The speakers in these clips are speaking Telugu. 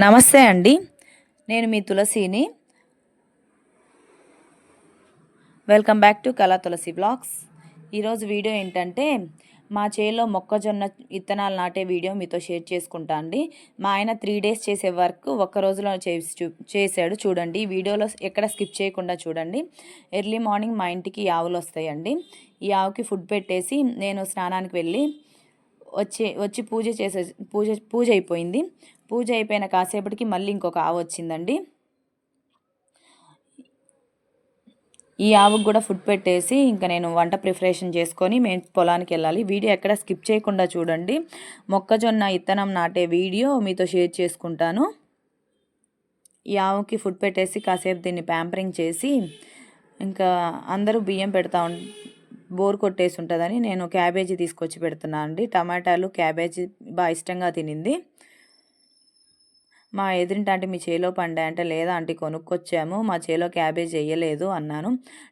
నమస్తే అండి. నేను మీ తులసిని. వెల్కమ్ బ్యాక్ టు కళా తులసి బ్లాగ్స్. ఈరోజు వీడియో ఏంటంటే మా చేలో మొక్కజొన్న విత్తనాలు నాటే వీడియో మీతో షేర్ చేసుకుంటా అండి. మా ఆయన త్రీ డేస్ చేసే వర్క్ ఒక్క రోజులో చేసి చూ చేశాడు చూడండి. ఈ వీడియోలో ఎక్కడ స్కిప్ చేయకుండా చూడండి. ఎర్లీ మార్నింగ్ మా ఇంటికి ఆవులు వస్తాయండి. ఈ ఆవుకి ఫుడ్ పెట్టేసి నేను స్నానానికి వెళ్ళి వచ్చి వచ్చి పూజ చేసే పూజ పూజ అయిపోయింది. పూజ అయిపోయిన కాసేపటికి మళ్ళీ ఇంకొక ఆవు వచ్చిందండి. ఈ ఆవుకు కూడా ఫుడ్ పెట్టేసి ఇంకా నేను వంట ప్రిపరేషన్ చేసుకొని మేము పొలానికి వెళ్ళాలి. వీడియో ఎక్కడ స్కిప్ చేయకుండా చూడండి. మొక్కజొన్న ఇత్తనం నాటే వీడియో మీతో షేర్ చేసుకుంటాను. ఈ ఆవుకి ఫుడ్ పెట్టేసి కాసేపు దీన్ని ప్యాంపరింగ్ చేసి ఇంకా అందరూ బియ్యం పెడతా బోర్ కొట్టేసి ఉంటుందని నేను క్యాబేజీ తీసుకొచ్చి పెడుతున్నాను అండి. టమాటాలు క్యాబేజీ బాగా ఇష్టంగా తినింది. మా ఎదురింటి మీ చేలో పండా అంటే లేదా ఆంటీ కొనుక్కొచ్చాము మా చేలో క్యాబేజ్ వేయలేదు అన్నాను.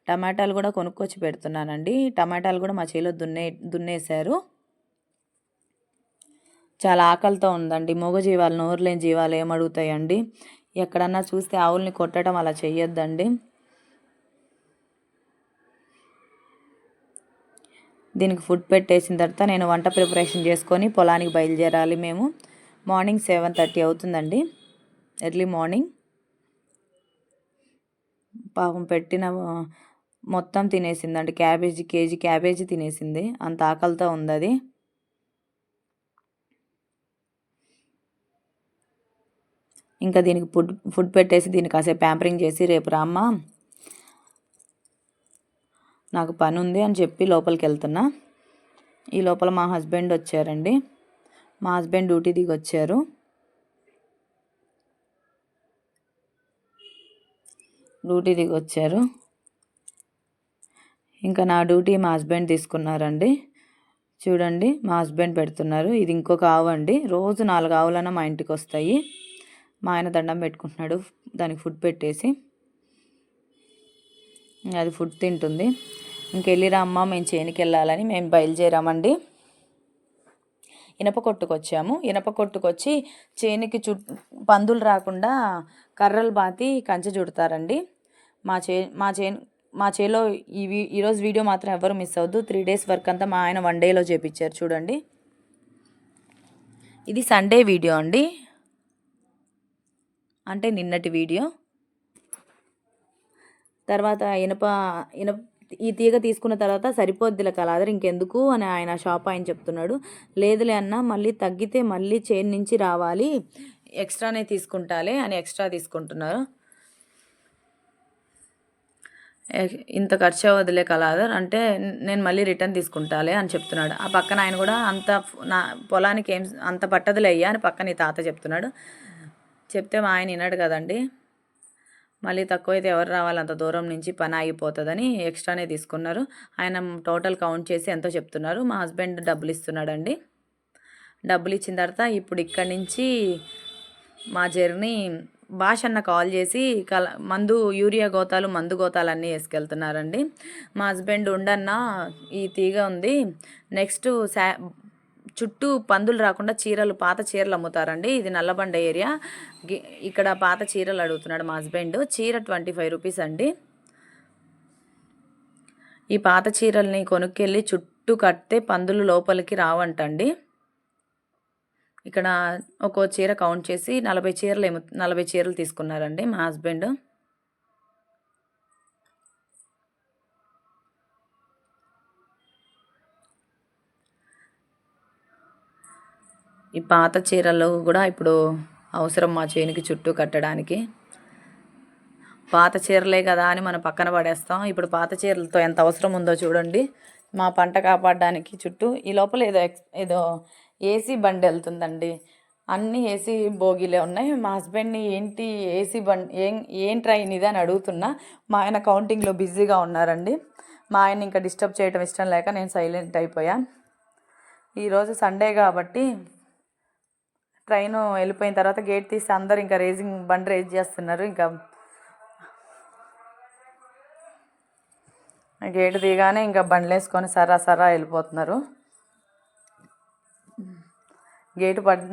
టమాటాలు కూడా కొనుక్కొచ్చి పెడుతున్నానండి. టమాటాలు కూడా మా చేలో దున్నే దున్నేశారు. చాలా ఆకలితో ఉందండి. మూగ జీవాలు నోరులేని జీవాలు ఏమడుగుతాయండి ఎక్కడన్నా చూస్తే ఆవుల్ని కొట్టడం అలా చెయ్యొద్దండి. దీనికి ఫుడ్ పెట్టేసిన తర్వాత నేను వంట ప్రిపరేషన్ చేసుకొని పొలానికి బయలుదేరాలి మేము. మార్నింగ్ సెవెన్ థర్టీ అవుతుందండి. Early morning. పాపం పెట్టిన మొత్తం తినేసిందండి. క్యాబేజీ కేజీ క్యాబేజీ తినేసింది. అంత ఆకలితో ఉంది అది ఇంకా దీనికి ఫుడ్ ఫుడ్ పెట్టేసి దీనికి కాసేపు ప్యాంపరింగ్ చేసి రేపు రామ్మ నాకు పని ఉంది అని చెప్పి లోపలికి వెళ్తున్నా. ఈ లోపల మా హస్బెండ్ వచ్చారండి. మా హస్బెండ్ డ్యూటీ దిగి వచ్చారు డ్యూటీ దిగి వచ్చారు ఇంకా నా డ్యూటీ మా హస్బెండ్ తీసుకున్నారండి. చూడండి మా హస్బెండ్ పెడుతున్నారు. ఇది ఇంకొక ఆవు అండి రోజు నాలుగు ఆవులన్నా మా ఇంటికి వస్తాయి మా ఆయన దండం పెట్టుకుంటున్నాడు. దానికి ఫుడ్ పెట్టేసి. అది ఫుడ్ తింటుంది. ఇంకెళ్ళిరా అమ్మ మేము చేనికి వెళ్ళాలని మేము బయలుదేరామండి. ఇనప కొట్టుకొచ్చాము. ఇనప కొట్టుకొచ్చి చేనికి చు పందులు రాకుండా కర్రలు బాతి కంచె చుడతారండి. మా చే మా చే మా చేలో ఈ ఈరోజు వీడియో మాత్రం ఎవరు మిస్ అవ్వద్దు. త్రీ డేస్ వర్క్ అంతా మా ఆయన వన్ డేలో చేపించారు చూడండి. ఇది సండే వీడియో అండి. అంటే నిన్నటి వీడియో. తర్వాత ఇనప ఇనప ఈ తీగ తీసుకున్న తర్వాత సరిపోద్దిలే కలాదర్ ఇంకెందుకు అని ఆయన షాప్ ఆయన చెప్తున్నాడు. లేదులే అన్న మళ్ళీ తగ్గితే మళ్ళీ చైన్ నుంచి రావాలి. ఎక్స్ట్రానే తీసుకుంటాలే అని ఎక్స్ట్రా తీసుకుంటున్నారు. ఇంత ఖర్చు అవ్వదులే కలాదర్ అంటే నేను మళ్ళీ రిటర్న్ తీసుకుంటాలే అని చెప్తున్నాడు. ఆ పక్కన ఆయన కూడా అంత నా పొలానికి ఏం అంత పట్టదులే అయ్యా అని పక్కన ఈ తాత చెప్తున్నాడు. చెప్తే మా ఆయన విన్నాడు కదండి. మళ్ళీ తక్కువైతే ఎవరు రావాలి? అంత దూరం నుంచి పని ఆగిపోతుందని ఎక్స్ట్రానే తీసుకున్నారు. ఆయన టోటల్ కౌంట్ చేసి ఎంతో చెప్తున్నారు. మా హస్బెండ్ డబ్బులు ఇస్తున్నాడండి. డబ్బులు ఇచ్చిన తర్వాత ఇప్పుడు ఇక్కడి నుంచి మా జర్నీ భాష అన్న కాల్ చేసి కల మందు యూరియా గోతాలు మందు గోతాలు అన్నీ వేసుకెళ్తున్నారండి. మా హస్బెండ్ ఉండన్న ఈ తీగ ఉంది. నెక్స్ట్ శా చుట్టూ పందులు రాకుండా చీరలు పాత చీరలు అమ్ముతారండి. ఇది నల్లబండ ఏరియా. ఇక్కడ పాత చీరలు అడుగుతున్నాడు మా హస్బెండ్. చీర ట్వంటీ ఫైవ్ రూపీస్ అండి. ఈ పాత చీరల్ని కొనుక్కెళ్ళి చుట్టూ కడితే పందులు లోపలికి రావంటండి. ఇక్కడ ఒక్కో చీర కౌంట్ చేసి నలభై చీరలు ఏమో నలభై చీరలు తీసుకున్నారండి మా హస్బెండ్. ఈ పాత చీరలు కూడా ఇప్పుడు అవసరం మా చేనికి చుట్టూ కట్టడానికి. పాత చీరలే కదా అని మనం పక్కన పడేస్తాం. ఇప్పుడు పాత చీరలతో ఎంత అవసరం ఉందో చూడండి. మా పంట కాపాడడానికి చుట్టూ ఈ లోపల ఏదో ఎక్స్ ఏదో ఏసీ బండి వెళ్తుందండి. అన్నీ ఏసీ బోగీలే ఉన్నాయి. మా హస్బెండ్ని ఏంటి ఏసీ బండి ఏం ఏం ట్రైన్ ఇది అని అడుగుతున్నా. మా ఆయన కౌంటింగ్లో బిజీగా ఉన్నారండి. మా ఆయన ఇంకా డిస్టర్బ్ చేయడం ఇష్టం లేక నేను సైలెంట్ అయిపోయా. ఈరోజు సండే కాబట్టి ట్రైన్ వెళ్ళిపోయిన తర్వాత గేట్ తీసి అందరు ఇంకా రేజింగ్ బండి రేజ్ చేస్తున్నారు. ఇంకా గేట్ దిగానే ఇంకా బండ్లు వేసుకొని సరా సరా వెళ్ళిపోతున్నారు. గేటు పడ్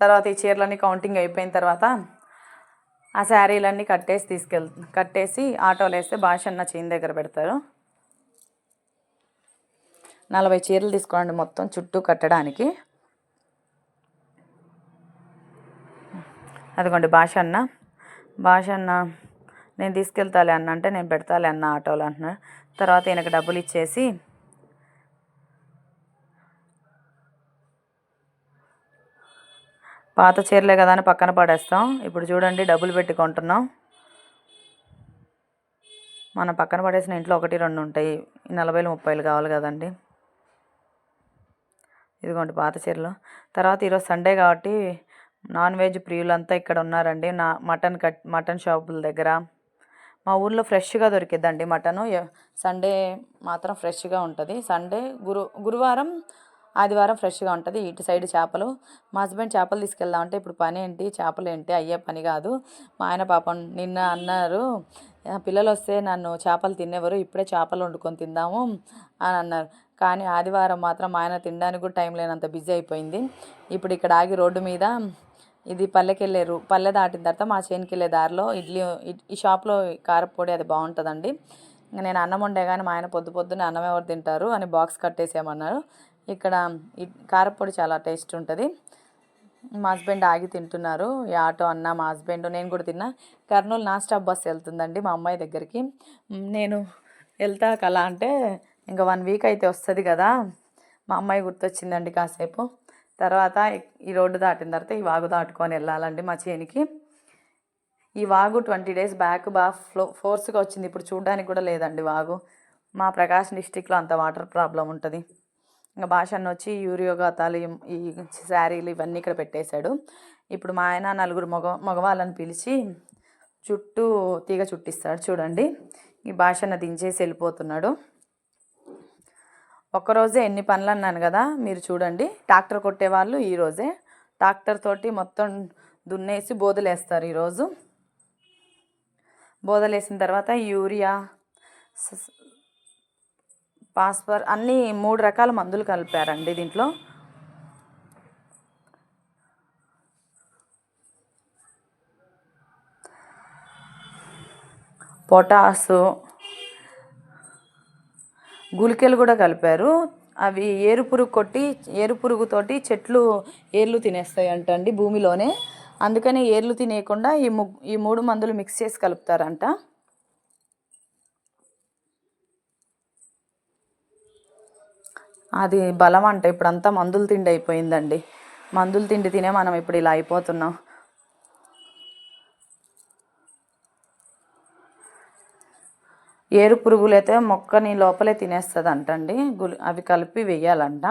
తర్వాత ఈ చీరలన్నీ కౌంటింగ్ అయిపోయిన తర్వాత ఆ శారీలన్నీ కట్టేసి తీసుకెళ్ కట్టేసి ఆటోలో వేస్తే భాషన్న చీన్ దగ్గర పెడతారు. నలభై చీరలు తీసుకోండి మొత్తం చుట్టూ కట్టడానికి. అదిగోండి భాష అన్న భాష అన్న నేను తీసుకెళ్తాలే అన్న అంటే నేను పెడతాలే అన్న ఆటోలో అంటున్నాడు. తర్వాత ఈయనకు డబ్బులు ఇచ్చేసి పాత చీరలే కదా అని పక్కన పడేస్తాం. ఇప్పుడు చూడండి డబ్బులు పెట్టి కొంటున్నాం. మనం పక్కన పడేసిన ఇంట్లో ఒకటి రెండు ఉంటాయి. నలభైలు ముప్పైలు కావాలి కదండి. ఇదిగోండి పాత చీరలు. తర్వాత ఈరోజు సండే కాబట్టి నాన్ వెజ్ ప్రియులంతా ఇక్కడ ఉన్నారండి. నా మటన్ కట్ మటన్ షాపుల దగ్గర. మా ఊర్లో ఫ్రెష్గా దొరికిద్దండి మటను. సండే మాత్రం ఫ్రెష్గా ఉంటుంది. సండే గురు గురువారం ఆదివారం ఫ్రెష్గా ఉంటుంది. ఇటు సైడ్ చేపలు. మా హస్బెండ్ చేపలు తీసుకెళ్దామంటే ఇప్పుడు పని ఏంటి చేపలు ఏంటి అయ్యే పని కాదు. మా ఆయన పాపం నిన్న అన్నారు పిల్లలు వస్తే నన్ను చేపలు తినేవారు ఇప్పుడే చేపలు వండుకొని తిందాము అని అన్నారు. కానీ ఆదివారం మాత్రం మా ఆయన తినడానికి కూడా టైం లేనంత బిజీ అయిపోయింది. ఇప్పుడు ఇక్కడ ఆగి రోడ్డు మీద ఇది పల్లెకి వెళ్ళారు పల్లె దాటిన తర్వాత మా చేనుకి వెళ్ళే దారిలో ఇడ్లీ ఈ షాప్లో కారపొడి అది బాగుంటుందండి. ఇంకా నేను అన్నం వండే కానీ మా ఆయన పొద్దు పొద్దున్నే అన్నం ఎవరు తింటారు అని బాక్స్ కట్టేసేయమన్నారు. ఇక్కడ కారపొడి చాలా టేస్ట్ ఉంటుంది. మా హస్బెండ్ ఆగి తింటున్నారు. ఈ ఆటో అన్న మా హస్బెండ్ నేను కూడా తిన్నా. కర్నూలు నా స్టాప్ బస్ వెళ్తుందండి మా అమ్మాయి దగ్గరికి. నేను వెళ్తా కలా అంటే ఇంకా వన్ వీక్ అయితే వస్తుంది కదా. మా అమ్మాయి గుర్తొచ్చిందండి కాసేపు. తర్వాత ఈ రోడ్డు దాటిన తర్వాత ఈ వాగు దాటుకొని వెళ్ళాలండి మా చేనికి. ఈ వాగు ట్వంటీ డేస్ బ్యాక్ బాగా ఫ్లో ఫోర్స్గా వచ్చింది. ఇప్పుడు చూడడానికి కూడా లేదండి వాగు. మా ప్రకాశం డిస్టిక్లో అంత వాటర్ ప్రాబ్లం ఉంటుంది. ఇంకా భాష అన్న వచ్చి యూరియోగాతాలు ఈ శారీలు ఇవన్నీ ఇక్కడ పెట్టేశాడు. ఇప్పుడు మా ఆయన నలుగురు మగ మగవాళ్ళని పిలిచి చుట్టూ తీగ చుట్టిస్తాడు చూడండి. ఈ భాషను దించేసి వెళ్ళిపోతున్నాడు. ఒక్కరోజే ఎన్ని పనులు అన్నాను కదా మీరు చూడండి. ట్రాక్టర్ కొట్టేవాళ్ళు ఈరోజే ట్రాక్టర్ తోటి మొత్తం దున్నేసి బోదలేస్తారు ఈరోజు. బోదలేసిన తర్వాత యూరియా పాస్పర్ అన్నీ మూడు రకాల మందులు కలిపారండి దీంట్లో. పొటాసు గుళికలు కూడా కలిపారు. అవి ఏరు పురుగు కొట్టి ఏరు పురుగుతోటి చెట్లు ఏర్లు తినేస్తాయి అంటండి భూమిలోనే. అందుకని ఏర్లు తినేయకుండా ఈ ము ఈ మూడు మందులు మిక్స్ చేసి కలుపుతారంట. అది బలం అంట. ఇప్పుడు అంతా మందులు తిండి అయిపోయిందండి. మందులు తిండి తినే మనం ఇప్పుడు ఇలా అయిపోతున్నాం. ఏరు పురుగులు అయితే మొక్కని లోపలే తినేస్తుంది అంటండి గులి అవి కలిపి వేయాలంట.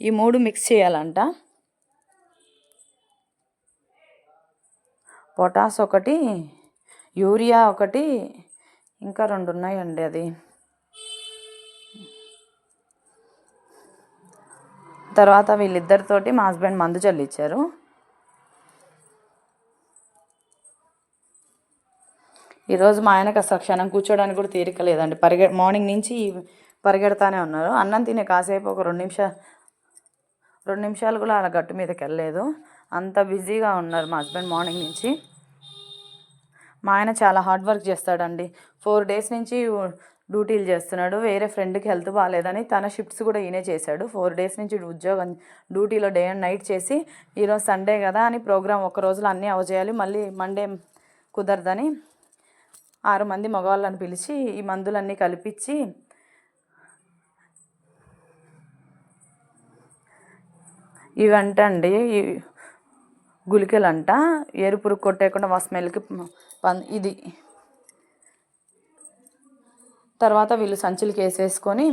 ఈ మూడు మిక్స్ చేయాలంట. పొటాస్ ఒకటి యూరియా ఒకటి ఇంకా రెండు ఉన్నాయండి అది. తర్వాత వీళ్ళిద్దరితోటి మా హస్బెండ్ మందు చల్లిచ్చారు. ఈరోజు మా ఆయనకు అసలు క్షణం కూర్చోడానికి కూడా తీరిక లేదండి. పరిగె మార్నింగ్ నుంచి పరిగెడతానే ఉన్నారు. అన్నం తినే కాసేపు ఒక రెండు నిమిషాలు రెండు నిమిషాలు కూడా అలా గట్టు మీదకి వెళ్ళలేదు. అంత బిజీగా ఉన్నారు మా హస్బెండ్ మార్నింగ్ నుంచి. మా ఆయన చాలా హార్డ్ వర్క్ చేస్తాడండి. ఫోర్ డేస్ నుంచి డ్యూటీలు చేస్తున్నాడు. వేరే ఫ్రెండ్కి హెల్త్ బాగాలేదని తన షిఫ్ట్స్ కూడా ఈయనే చేశాడు. ఫోర్ డేస్ నుంచి ఉద్యోగం డ్యూటీలో డే అండ్ నైట్ చేసి ఈరోజు సండే కదా అని ప్రోగ్రామ్ ఒక రోజులో అన్నీ అవజేయాలి మళ్ళీ మండే కుదరదని ఆరు మంది మగవాళ్ళని పిలిచి ఈ మందులన్నీ కలిపించి ఇవంట అండి ఈ గుళికలంట. ఎరుపురు కొట్టేయకుండా స్మెల్కి ఇది. తర్వాత వీళ్ళు సంచులకి వేసేసుకొని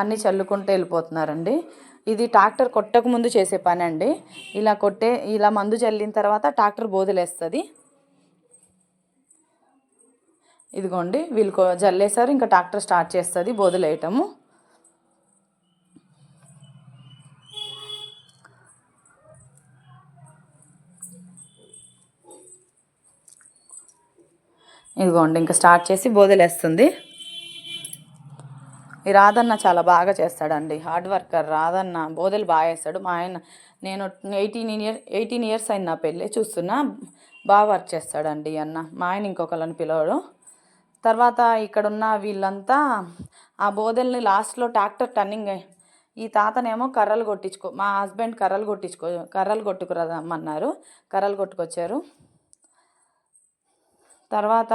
అన్నీ చల్లుకుంటూ వెళ్ళిపోతున్నారండి. ఇది ట్రాక్టర్ కొట్టకముందు చేసే పని అండి ఇలా కొట్టే ఇలా మందు చల్లిన తర్వాత ట్రాక్టర్ బోధలేస్తుంది ఇదిగోండి వీళ్ళు జల్లేసారు ఇంకా ట్రాక్టర్ స్టార్ట్ చేస్తుంది బోదులేయటము ఇదిగోండి ఇంకా స్టార్ట్ చేసి బోదలేస్తుంది ఈ రాధన్న చాలా బాగా చేస్తాడండి. హార్డ్ వర్కర్ రాధన్న బోధలు బాగా వేస్తాడు. మా ఆయన నేను ఎయిటీన్ ఇయర్ ఎయిటీన్ ఇయర్స్ అయింది నా పెళ్ళి. చూస్తున్నా బాగా వర్క్ చేస్తాడండి అన్న. మా ఆయన ఇంకొకళ్ళని పిలవడు. తర్వాత ఇక్కడ ఉన్న వీళ్ళంతా ఆ బోధల్ని లాస్ట్లో ట్రాక్టర్ టర్నింగ్ ఈ తాతనేమో కర్రలు కొట్టించుకో మా హస్బెండ్ కర్రలు కొట్టించుకో కర్రలు కొట్టుకురమ్మన్నారు కర్రలు కొట్టుకొచ్చారు. తర్వాత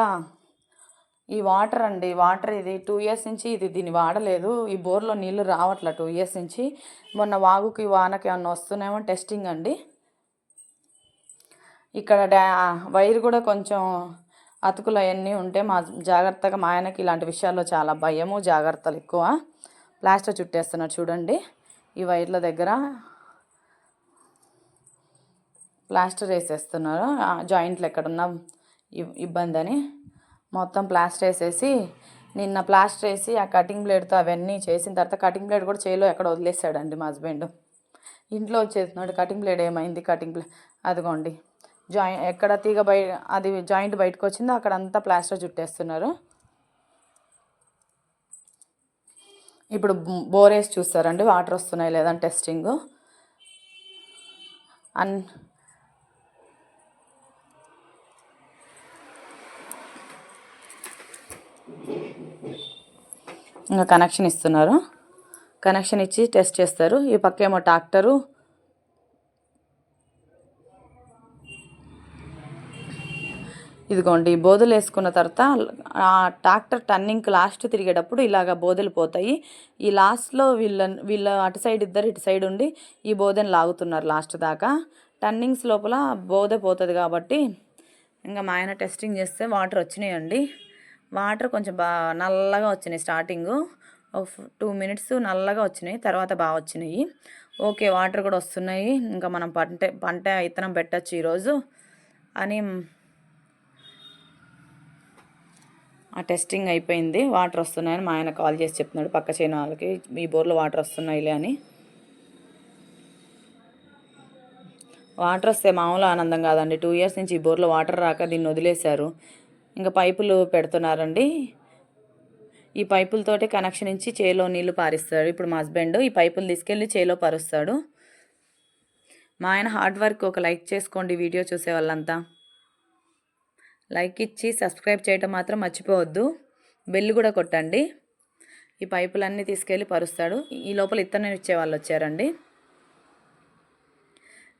ఈ వాటర్ అండి వాటర్ ఇది టూ ఇయర్స్ నుంచి ఇది దీన్ని వాడలేదు. ఈ బోర్లో నీళ్ళు రావట్లే టూ ఇయర్స్ నుంచి. మొన్న వాగుకి వానకి ఏమన్నా వస్తున్నాయేమో టెస్టింగ్ అండి. ఇక్కడ డ్యా వైర్ కూడా కొంచెం అతుకులు అవన్నీ ఉంటే మా జాగ్రత్తగా మా ఆయనకి ఇలాంటి విషయాల్లో చాలా భయము జాగ్రత్తలు ఎక్కువ. ప్లాస్టర్ చుట్టేస్తున్నారు చూడండి. ఈ వైర్ల దగ్గర ప్లాస్టర్ వేసేస్తున్నారు. జాయింట్లు ఎక్కడున్న ఇబ్బంది అని మొత్తం ప్లాస్టర్ వేసేసి నిన్న ప్లాస్టర్ వేసి ఆ కటింగ్ బ్లేడ్తో అవన్నీ చేసిన తర్వాత కటింగ్ బ్లేడ్ కూడా చేలో ఎక్కడ వదిలేసాడండి మా హస్బెండ్ ఇంట్లో వచ్చేస్తున్నాడు. కటింగ్ బ్లేడ్ ఏమైంది? కటింగ్ బ్లేడ్ అదిగోండి. జాయి ఎక్కడ తీగ బయ అది జాయింట్ బయటకు వచ్చిందో అక్కడ అంతా ప్లాస్టర్ చుట్టేస్తున్నారు. ఇప్పుడు బోరేస్ చూస్తారండి వాటర్ వస్తున్నాయి లేదని టెస్టింగ్. అన్ ఇంకా కనెక్షన్ ఇస్తున్నారు. కనెక్షన్ ఇచ్చి టెస్ట్ చేస్తారు. ఈ పక్క ఏమో ట్రాక్టరు ఇదిగోండి బోధలు వేసుకున్న తర్వాత ఆ ట్రాక్టర్ టర్నింగ్కి లాస్ట్ తిరిగేటప్పుడు ఇలాగ బోధలు పోతాయి. ఈ లాస్ట్లో వీళ్ళ వీళ్ళ అటు సైడ్ ఇద్దరు ఇటు సైడ్ ఉండి ఈ బోధను లాగుతున్నారు లాస్ట్ దాకా. టర్నింగ్స్ లోపల బోధ పోతుంది కాబట్టి ఇంకా మా ఆయన టెస్టింగ్ చేస్తే వాటర్ వచ్చినాయండి. వాటర్ కొంచెం బాగా నల్లగా వచ్చినాయి స్టార్టింగ్. ఒక టూ మినిట్స్ నల్లగా వచ్చినాయి తర్వాత బాగా వచ్చినాయి. ఓకే వాటర్ కూడా వస్తున్నాయి. ఇంకా మనం పంట పంట ఇత్తనం పెట్టచ్చు ఈరోజు అని ఆ టెస్టింగ్ అయిపోయింది. వాటర్ వస్తున్నాయని మా ఆయన కాల్ చేసి చెప్తున్నాడు. పక్క చేను వాళ్ళకి ఈ బోర్లో వాటర్ వస్తున్నాయిలే అని. వాటర్ వస్తే మామూలు ఆనందం కాదండి. టూ ఇయర్స్ నుంచి ఈ బోర్లో వాటర్ రాక దీన్ని వదిలేశారు. ఇంకా పైపులు పెడుతున్నారండి. ఈ పైపులతోటి కనెక్షన్ ఇచ్చి చేలో నీళ్ళు పారిస్తాడు. ఇప్పుడు మా హస్బెండ్ ఈ పైపులు తీసుకెళ్ళి చేలో పరుస్తాడు. మా ఆయన హార్డ్ వర్క్ ఒక లైక్ చేసుకోండి వీడియో చూసే వాళ్ళంతా. లైక్ ఇచ్చి సబ్స్క్రైబ్ చేయటం మాత్రం మర్చిపోవద్దు. బెల్ కూడా కొట్టండి. ఈ పైపులన్నీ తీసుకెళ్ళి పరుస్తాడు. ఈ లోపల ఇత్తనం ఇచ్చే వాళ్ళు వచ్చారండి.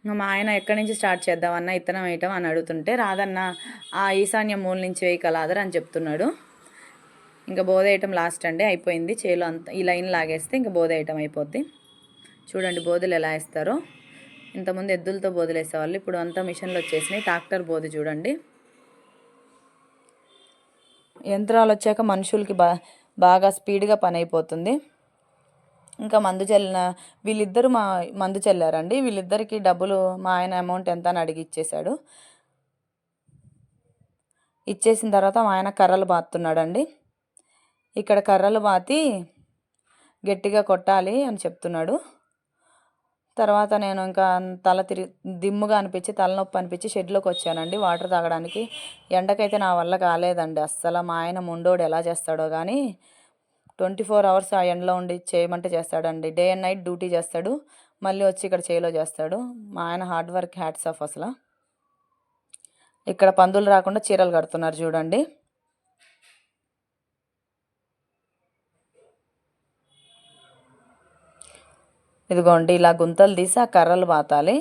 ఇంకా మా ఆయన ఎక్కడి నుంచి స్టార్ట్ చేద్దామన్నా ఇత్తనం వేయటం అని అడుగుతుంటే రాదన్న ఆ ఈశాన్య మూల నుంచి వేయి అని చెప్తున్నాడు. ఇంకా బోధేయటం లాస్ట్ అండి అయిపోయింది. చేలో అంత ఈ లైన్ లాగేస్తే ఇంకా బోధేయటం అయిపోద్ది. చూడండి బోధులు ఎలా వేస్తారో. ఇంతకుముందు ఎద్దులతో బోధులు వేసేవాళ్ళు ఇప్పుడు అంతా మిషన్లు వచ్చేసినాయి. ట్రాక్టర్ బోధి చూడండి. యంత్రాలు వచ్చాక మనుషులకి బా బాగా స్పీడ్గా పని అయిపోతుంది ఇంకా మందు చల్లిన వీళ్ళిద్దరు మా మందు చల్లారండి. వీళ్ళిద్దరికి డబ్బులు మా ఆయన అమౌంట్ ఎంత అని అడిగి ఇచ్చేశాడు. ఇచ్చేసిన తర్వాత మా ఆయన కర్రలు బాతున్నాడండి ఇక్కడ కర్రలు బాతి గట్టిగా కొట్టాలి అని చెప్తున్నాడు. తర్వాత నేను ఇంకా తల తిరిగి దిమ్ముగా అనిపించి తలనొప్పి అనిపించి షెడ్లోకి వచ్చానండి. వాటర్ తాగడానికి. ఎండకైతే నా వల్ల కాలేదండి. అస్సలు మా ఆయన ముండోడు ఎలా చేస్తాడో కానీ ట్వంటీ ఫోర్ అవర్స్ ఆ ఎండలో ఉండి చేయమంటే చేస్తాడండి. డే అండ్ నైట్ డ్యూటీ చేస్తాడు. మళ్ళీ వచ్చి ఇక్కడ చేలో చేస్తాడు. మా ఆయన హార్డ్ వర్క్ హ్యాట్స్ ఆఫ్ అసలు. ఇక్కడ పందులు రాకుండా చీరలు కడుతున్నారు చూడండి. ఇదిగోండి ఇలా గుంతలు తీసి ఆ కర్రలు బాతాలి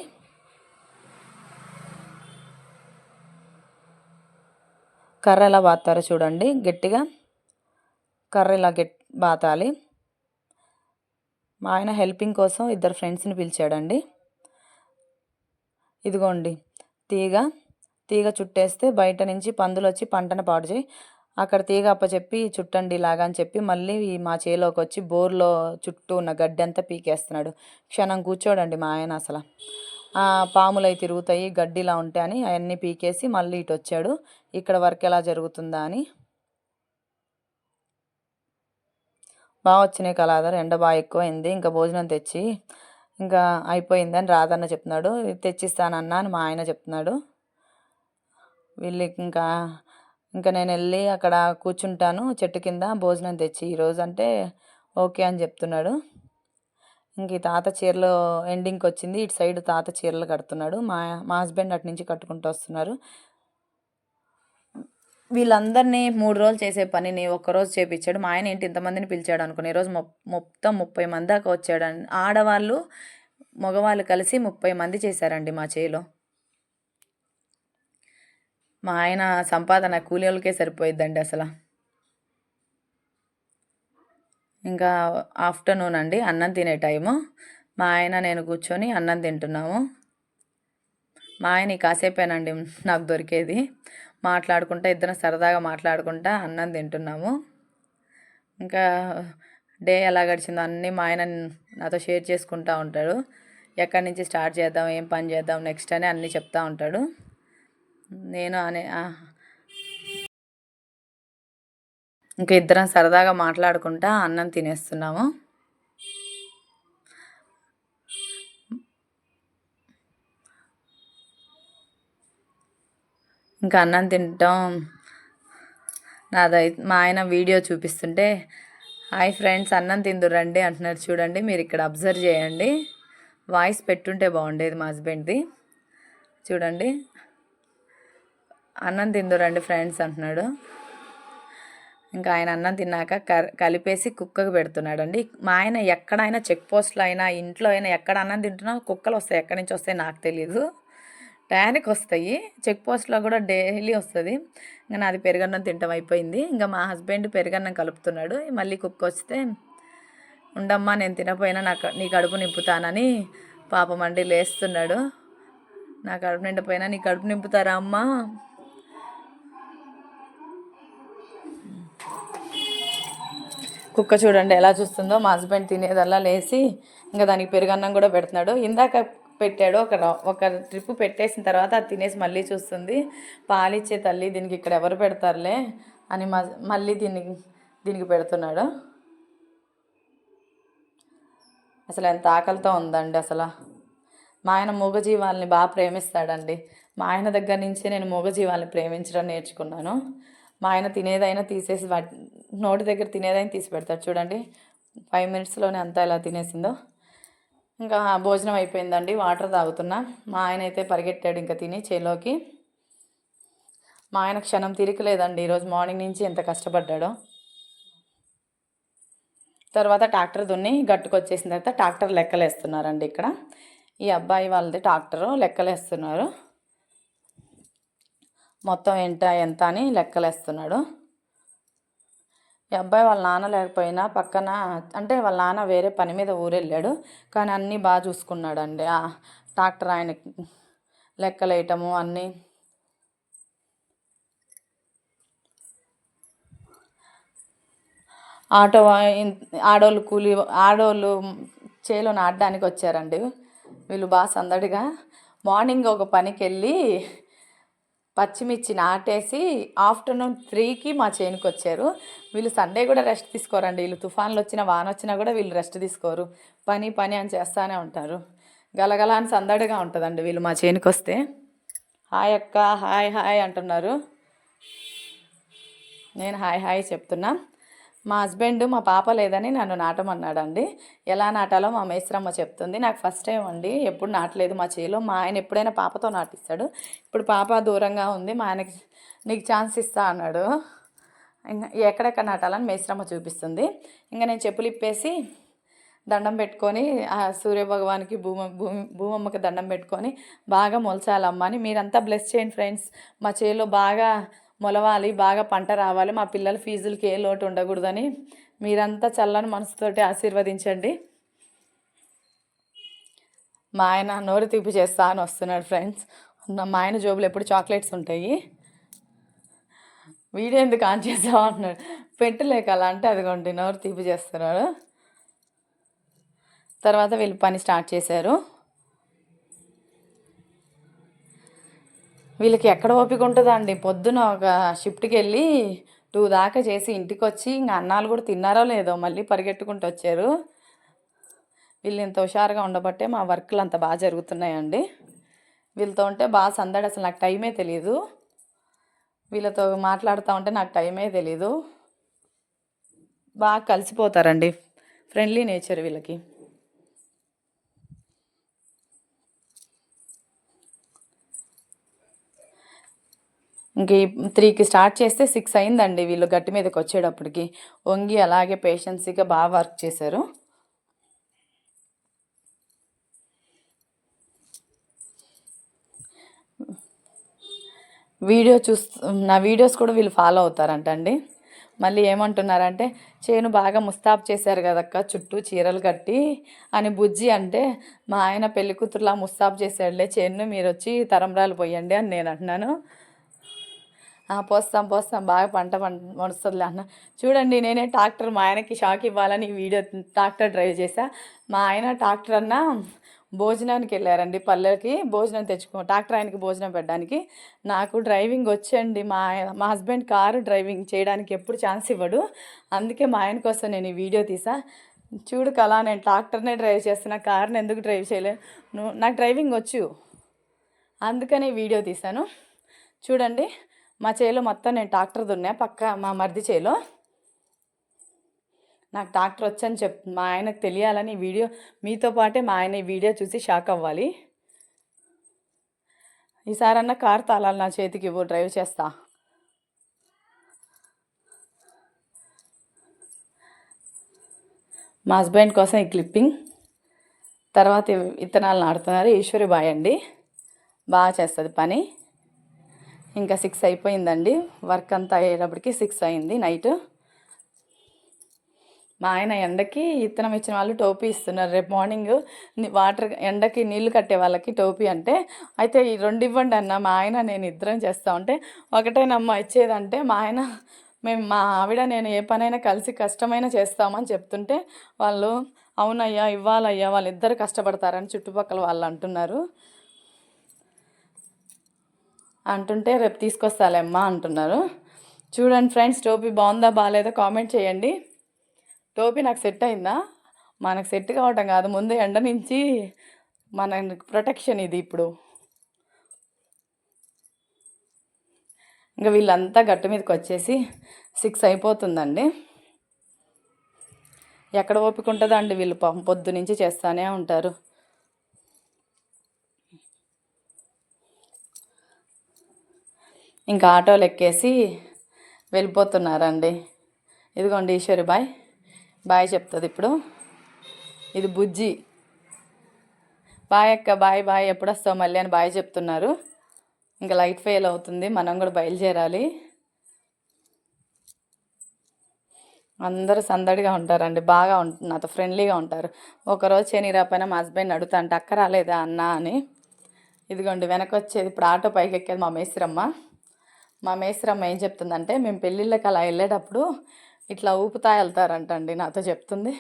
కర్ర ఎలా బాతారో చూడండి గట్టిగా కర్ర ఇలా గట్ బాతాలి మా ఆయన హెల్పింగ్ కోసం ఇద్దరు ఫ్రెండ్స్ని పిలిచాడండి. ఇదిగోండి తీగ తీగ చుట్టేస్తే బయట నుంచి పందులు వచ్చి పంటను పాడు చేయి. అక్కడ తీగ అప్పచెప్పి చుట్టండి ఇలాగా అని చెప్పి మళ్ళీ మా చేలోకి వచ్చి బోర్లో చుట్టూ ఉన్న గడ్డి అంతా పీకేస్తున్నాడు. క్షణం కూర్చోడండి మా ఆయన అసలు. పాములు అవి తిరుగుతాయి గడ్డిలా ఉంటాయి అని అవన్నీ పీకేసి మళ్ళీ ఇటు వచ్చాడు. ఇక్కడ వర్క్ ఎలా జరుగుతుందా అని. బాగా వచ్చినాయి కలాదర్ ఎండ బాగా ఎక్కువైంది ఇంకా భోజనం తెచ్చి ఇంకా అయిపోయిందని రాదన్న చెప్తున్నాడు. తెచ్చిస్తానన్నా అని మా ఆయన చెప్తున్నాడు. వీళ్ళకి ఇంకా ఇంకా నేను వెళ్ళి అక్కడ కూర్చుంటాను చెట్టు కింద భోజనం తెచ్చి. ఈరోజు అంటే ఓకే అని చెప్తున్నాడు. ఇంక ఈ తాత చీరలు ఎండింగ్కి వచ్చింది ఇటు సైడ్ తాత చీరలు కడుతున్నాడు. మా మా హస్బెండ్ అటు నుంచి కట్టుకుంటూ వస్తున్నారు. వీళ్ళందరినీ మూడు రోజులు చేసే పనిని ఒక్కరోజు చేపించాడు మా ఆయన ఏంటి ఇంతమందిని పిలిచాడు అనుకుని. ఈరోజు మొత్తం ముప్పై మంది దాకా వచ్చాడు. ఆడవాళ్ళు మగవాళ్ళు కలిసి ముప్పై మంది చేశారండి మా చేలో. మా ఆయన సంపాదన కూలి వాళ్ళకే సరిపోయిద్దండి అసలు. ఇంకా ఆఫ్టర్నూన్ అండి అన్నం తినే టైము. మా ఆయన నేను కూర్చొని అన్నం తింటున్నాము. మా ఆయన ఈ కాసేపేనండి నాకు దొరికేది. మాట్లాడుకుంటా ఇద్దరం సరదాగా మాట్లాడుకుంటా అన్నం తింటున్నాము. ఇంకా డే ఎలా గడిచిందో అన్నీ మా ఆయన నాతో షేర్ చేసుకుంటూ ఉంటాడు. ఎక్కడి నుంచి స్టార్ట్ చేద్దాం ఏం పని చేద్దాం నెక్స్ట్ అని అన్నీ చెప్తూ ఉంటాడు. నేను అనే ఇంకా ఇద్దరం సరదాగా మాట్లాడుకుంటా అన్నం తినేస్తున్నాము. ఇంకా అన్నం తింటాం. నాదై మా ఆయన వీడియో చూపిస్తుంటే హాయ్ ఫ్రెండ్స్ అన్నం తిందురండి అంటున్నారు. చూడండి మీరు ఇక్కడ అబ్జర్వ్ చేయండి. వాయిస్ పెట్టుంటే బాగుండేది మా హస్బెండ్ది. చూడండి. అన్నం తిందురండి ఫ్రెండ్స్ అంటున్నాడు. ఇంకా ఆయన అన్నం తిన్నాక కలిపేసి కుక్కకు పెడుతున్నాడండి. మా ఆయన ఎక్కడైనా చెక్ పోస్ట్లో అయినా ఇంట్లో అయినా ఎక్కడ అన్నం తింటున్నా కుక్కలు వస్తాయి ఎక్కడి నుంచి వస్తాయి నాకు తెలియదు టయానికి వస్తాయి. చెక్ పోస్ట్లో కూడా డైలీ వస్తుంది. ఇంకా నాది పెరుగన్నం తింటాం అయిపోయింది. ఇంకా మా హస్బెండ్ పెరుగన్నం కలుపుతున్నాడు. మళ్ళీ కుక్క వస్తే ఉండమ్మా నేను తినపోయినా నాకు నీ కడుపు నింపుతానని పాపం అండి లేస్తున్నాడు. నా కడుపు నిండిపోయినా నీ కడుపు నింపుతారా అమ్మా? కుక్క చూడండి ఎలా చూస్తుందో. మా హస్బెండ్ తినేదల్లా లేచి ఇంకా దానికి పెరుగన్నం కూడా పెడుతున్నాడు. ఇందాక పెట్టాడు ఒక ఒక ట్రిప్ పెట్టేసిన తర్వాత అది తినేసి మళ్ళీ చూస్తుంది. పాలిచ్చే తల్లి దీనికి ఇక్కడ ఎవరు పెడతారులే అని మళ్ళీ దీనికి దీనికి పెడుతున్నాడు. అసలు ఎంత ఆకలితో ఉందండి అసలు. మా ఆయన మూగజీవాల్ని బాగా ప్రేమిస్తాడండి. మా ఆయన దగ్గర నుంచే నేను మూగజీవాల్ని ప్రేమించడం నేర్చుకున్నాను. మా ఆయన తినేదైనా తీసేసి నోటి దగ్గర తినేదని తీసి పెడతాడు చూడండి ఫైవ్ మినిట్స్లోనే అంతా ఎలా తినేసిందో. ఇంకా భోజనం అయిపోయిందండి వాటర్ తాగుతున్నా. మా ఆయన అయితే పరిగెట్టాడు ఇంకా తిని చేలోకి. మా ఆయన క్షణం తిరిగలేదండి ఈరోజు మార్నింగ్ నుంచి ఎంత కష్టపడ్డాడో. తర్వాత ట్రాక్టర్ దున్ని గట్టుకొచ్చేసిన తర్వాత ట్రాక్టర్ లెక్కలేస్తున్నారండి ఇక్కడ. ఈ అబ్బాయి వాళ్ళది ట్రాక్టరు లెక్కలేస్తున్నారు. మొత్తం ఎంత ఎంత అని లెక్కలేస్తున్నాడు. ఈ అబ్బాయి వాళ్ళ నాన్న లేకపోయినా పక్కన అంటే వాళ్ళ నాన్న వేరే పని మీద ఊరెళ్ళాడు. కానీ అన్నీ బాగా చూసుకున్నాడండి. ట్రాక్టర్ ఆయనకి లెక్కలేయటము అన్నీ. ఆటో ఆడోళ్ళు కూలి ఆడోళ్ళు చేలో నాటడానికి వచ్చారండి. వీళ్ళు బాగా సందడిగా. మార్నింగ్ ఒక పనికి వెళ్ళి పచ్చిమిర్చి నాటేసి ఆఫ్టర్నూన్ త్రీకి మా చేనుకు వచ్చారు వీళ్ళు సండే కూడా రెస్ట్ తీసుకోరండి. వీళ్ళు తుఫాన్లు వచ్చినా వాన వచ్చినా కూడా వీళ్ళు రెస్ట్ తీసుకోరు. పని పని అని చేస్తూనే ఉంటారు. గలగల అని సందడిగా ఉంటుందండి వీళ్ళు మా చేనుకు వస్తే హాయ్ అక్క హాయ్ హాయ్ అంటున్నారు. నేను హాయ్ హాయ్ చెప్తున్నా. మా హస్బెండ్ మా పాప లేదని నన్ను నాటమన్నాడండి. ఎలా నాటాలో మా మేస్త్రమ్మ చెప్తుంది. నాకు ఫస్ట్ టైం అండి. ఎప్పుడు నాటలేదు మా చేలో. మా ఆయన ఎప్పుడైనా పాపతో నాటిస్తాడు. ఇప్పుడు పాప దూరంగా ఉంది. మా ఆయనకి నీకు ఛాన్స్ ఇస్తా అన్నాడు. ఇంకా ఎక్కడెక్కడ నాటాలని మేస్త్రమ్మ చూపిస్తుంది. ఇంకా నేను చెప్పులు ఇప్పేసి దండం పెట్టుకొని ఆ సూర్యభగవానికి భూమ భూమి భూమమ్మకి దండం పెట్టుకొని బాగా మొలచాలమ్మ అని మీరంతా బ్లెస్ చేయండి ఫ్రెండ్స్ మా చేలో బాగా మొలవాలి బాగా పంట రావాలి మా పిల్లల ఫీజులకి ఏ లోటు ఉండకూడదని మీరంతా చల్లని మనసుతోటి ఆశీర్వదించండి. మా ఆయన నోరు తీపి చేస్తా అని వస్తున్నాడు ఫ్రెండ్స్. మా ఆయన జోబులు ఎప్పుడు చాక్లెట్స్ ఉంటాయి. వీడియో ఎందుకు ఆన్ చేసావు అంటున్నాడు. పెట్టలేక అలా అంటే అదిగోండి నోరు తీపి చేస్తున్నాడు. తర్వాత వీళ్ళు పని స్టార్ట్ చేశారు. వీళ్ళకి ఎక్కడ ఓపిక ఉంటుందండి? పొద్దున ఒక షిఫ్ట్కి వెళ్ళి టూ దాకా చేసి ఇంటికి వచ్చి ఇంకా అన్నాలు కూడా తిన్నారో లేదో మళ్ళీ పరిగెట్టుకుంటూ వచ్చారు. వీళ్ళు ఇంత హుషారుగా ఉండబట్టే మా వర్క్లు అంత బాగా జరుగుతున్నాయండి. వీళ్ళతో ఉంటే బాగా సందడి అసలు నాకు టైమే తెలియదు వీళ్ళతో మాట్లాడుతూ ఉంటే నాకు టైమే తెలీదు. బాగా కలిసిపోతారండి. ఫ్రెండ్లీ నేచర్ వీళ్ళకి. ఇంక త్రీకి స్టార్ట్ చేస్తే సిక్స్ అయిందండి వీళ్ళు గట్టి మీదకి వచ్చేటప్పటికి. వంగి అలాగే పేషెన్సీగా బాగా వర్క్ చేశారు. వీడియో చూస్తూ నా వీడియోస్ కూడా వీళ్ళు ఫాలో అవుతారంట అండి. మళ్ళీ ఏమంటున్నారంటే చేను బాగా ముస్తాబ్ చేశారు కదక్క చుట్టూ చీరలు కట్టి అని బుజ్జి అంటే మా ఆయన పెళ్ళి కూతురులా ముస్తాబ్ చేశాడులే చేను మీరు వచ్చి తరంరాలు పోయండి అని నేను అంటున్నాను. పోస్తాం పోస్తాం. బాగా పంట పండుతుందిలే అన్న. చూడండి నేనే ట్రాక్టర్ మా ఆయనకి షాక్ ఇవ్వాలని వీడియో ట్రాక్టర్ డ్రైవ్ చేశా. మా ఆయన ట్రాక్టర్ అన్న భోజనానికి వెళ్ళారండి పల్లెకి భోజనం తెచ్చుకో ట్రాక్టర్ ఆయనకి భోజనం పెట్టడానికి. నాకు డ్రైవింగ్ వచ్చండి. మా మా హస్బెండ్ కారు డ్రైవింగ్ చేయడానికి ఎప్పుడు ఛాన్స్ ఇవ్వడు. అందుకే మా ఆయన కోసం నేను ఈ వీడియో తీసా చూడు కలా నేను ట్రాక్టర్నే డ్రైవ్ చేస్తున్నా. కార్ని ఎందుకు డ్రైవ్ చేయలేదు నువ్వు నాకు డ్రైవింగ్ వచ్చు. అందుకనే వీడియో తీశాను. చూడండి. మా చేలో మొత్తం నేను ట్రాక్టర్ దున్నా పక్క మా మరిది చేలో. నాకు ట్రాక్టర్ వచ్చని చెప్ మా ఆయనకు తెలియాలని వీడియో మీతో పాటే మా ఆయన ఈ వీడియో చూసి షాక్ అవ్వాలి. ఈసారన్నా కార్ తాళాలు నా చేతికి ఇవ్వు డ్రైవ్ చేస్తా. మా హస్బెండ్ కోసం ఈ క్లిప్పింగ్. తర్వాత విత్తనాలు నాడుతున్నారు ఈశ్వరి బాయ్ అండి. బాగా చేస్తుంది పని. ఇంకా సిక్స్ అయిపోయిందండి. వర్క్ అంతా అయ్యేటప్పటికి సిక్స్ అయింది నైట్. మా ఆయన ఎండకి ఇత్తనం ఇచ్చిన వాళ్ళు టోపీ ఇస్తున్నారు. రేపు మార్నింగ్ వాటర్ ఎండకి నీళ్ళు కట్టే వాళ్ళకి టోపీ అంటే అయితే ఈ రెండు ఇవ్వండి అన్న మా ఆయన నేను ఇద్దరం చేస్తా ఉంటే ఒకటేనమ్మ ఇచ్చేదంటే మా ఆయన మేము మా ఆవిడ నేను ఏ పనైనా కలిసి కష్టమైన చేస్తామని చెప్తుంటే వాళ్ళు అవునయ్యా ఇవ్వాలయ్యా వాళ్ళిద్దరు కష్టపడతారని చుట్టుపక్కల వాళ్ళు అంటున్నారు. అంటుంటే రేపు తీసుకొస్తాలేమ్మా అంటున్నారు. చూడండి ఫ్రెండ్స్ టోపీ బాగుందా బాగాలేదా కామెంట్ చేయండి. టోపీ నాకు సెట్ అయిందా? మనకు సెట్ కావటం కాదు ముందు ఎండ నుంచి మన ప్రొటెక్షన్ ఇది ఇప్పుడు. ఇంకా వీళ్ళంతా గట్టు మీదకి వచ్చేసి సిక్స్ అయిపోతుందండి. ఎక్కడ ఓపిక ఉంటుందండి వీళ్ళు పొద్దు నుంచి చేస్తూనే ఉంటారు. ఇంకా ఆటోలు ఎక్కేసి వెళ్ళిపోతున్నారండి. ఇదిగోండి ఈశ్వరి బాయ్. బాయ్ చెప్తుంది ఇప్పుడు. ఇది బుజ్జి. బాయ్ అక్క బాయ్ బాయ్. ఎప్పుడు వస్తావు మళ్ళీ అని బాయ్ చెప్తున్నారు. ఇంకా లైట్ ఫెయిల్ అవుతుంది. మనం కూడా బయలుదేరాలి. అందరూ సందడిగా ఉంటారండి. బాగా ఉంటుంది నాతో ఫ్రెండ్లీగా ఉంటారు. ఒకరోజు శని రాపైన మా హస్బెండ్ అడుగుతా అంటే అక్క రాలేదా అన్న? అని. ఇదిగోండి వెనక వచ్చేది ఇప్పుడు ఆటో పైకి ఎక్కేది మా మేస్త్రమ్మ. మా మేస్త్రమ్మ ఏం చెప్తుందంటే మేము పెళ్ళిళ్ళకి అలా వెళ్ళేటప్పుడు ఇట్లా ఊపుతా వెళ్తారంటండి నాతో చెప్తుంది.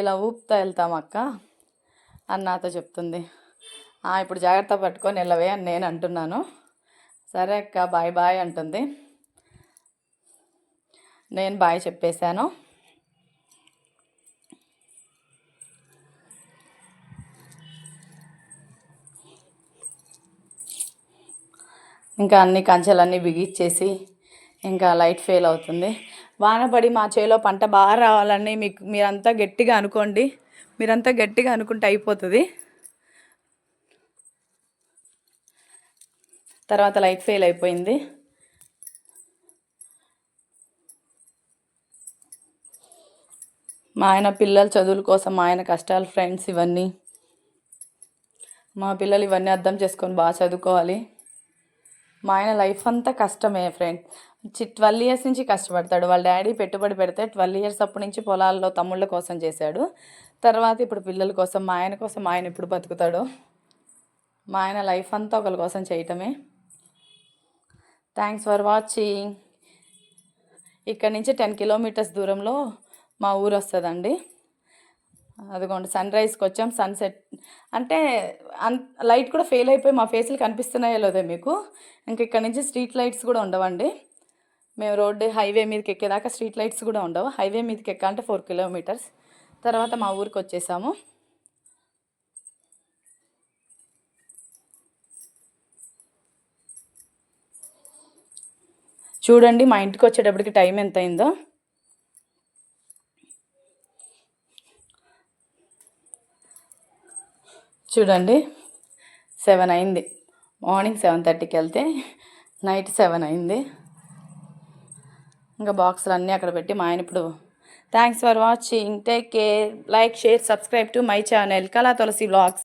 ఇలా ఊపుతా వెళ్తాం అక్క అని నాతో చెప్తుంది. ఇప్పుడు జాగ్రత్త పట్టుకొని వెళ్ళవే అని నేను అంటున్నాను. సరే అక్క బాయ్ బాయ్ అంటుంది. నేను బాయ్ చెప్పేశాను. ఇంకా అన్ని కంచెలన్నీ బిగిచ్చేసి ఇంకా లైట్ ఫెయిల్ అవుతుంది. వానపడి మా చేలో పంట బాగా రావాలని మీకు మీరంతా గట్టిగా అనుకోండి. మీరంతా గట్టిగా అనుకుంటే అయిపోతుంది. తర్వాత లైట్ ఫెయిల్ అయిపోయింది. మా ఆయన పిల్లల చదువుల కోసం మా ఆయన కష్టాలు ఫ్రెండ్స్ ఇవన్నీ. మా పిల్లలు ఇవన్నీ అర్థం చేసుకొని బాగా చదువుకోవాలి. మా ఆయన లైఫ్ అంతా కష్టమే ఫ్రెండ్ ట్వెల్వ్ ఇయర్స్ నుంచి కష్టపడతాడు. వాళ్ళ డాడీ పెట్టుబడి పెడితే ట్వెల్వ్ ఇయర్స్ అప్పటి నుంచి పొలాల్లో తమ్ముళ్ళ కోసం చేశాడు. తర్వాత ఇప్పుడు పిల్లల కోసం మా ఆయన కోసం మా ఆయన ఇప్పుడు బతుకుతాడు. మా ఆయన లైఫ్ అంతా ఒకరి కోసం చేయటమే. థ్యాంక్స్ ఫర్ వాచింగ్ ఇక్కడ నుంచి టెన్ కిలోమీటర్స్ దూరంలో మా ఊరు వస్తుందండి. అదిగోండి సన్ రైజ్కి వచ్చాం సన్సెట్. అంటే అన్ లైట్ కూడా ఫెయిల్ అయిపోయి మా ఫేస్లు కనిపిస్తున్నాయో లేదో మీకు. ఇంక ఇక్కడ నుంచి స్ట్రీట్ లైట్స్ కూడా ఉండవండి. మేము రోడ్డు హైవే మీదకి ఎక్కేదాకా స్ట్రీట్ లైట్స్ కూడా ఉండవు. హైవే మీదకి ఎక్కాలంటే ఫోర్ కిలోమీటర్స్. తర్వాత మా ఊరికి వచ్చేసాము. చూడండి మా ఇంటికి వచ్చేటప్పటికి టైం ఎంత అయిందో చూడండి సెవెన్ అయింది. మార్నింగ్ సెవెన్ థర్టీకి వెళ్తే నైట్ సెవెన్ అయింది. ఇంకా బాక్సులు అన్నీ అక్కడ పెట్టి మా ఆయన ఇప్పుడు thanks for watching take care like share subscribe to my channel Kala Tulasi vlogs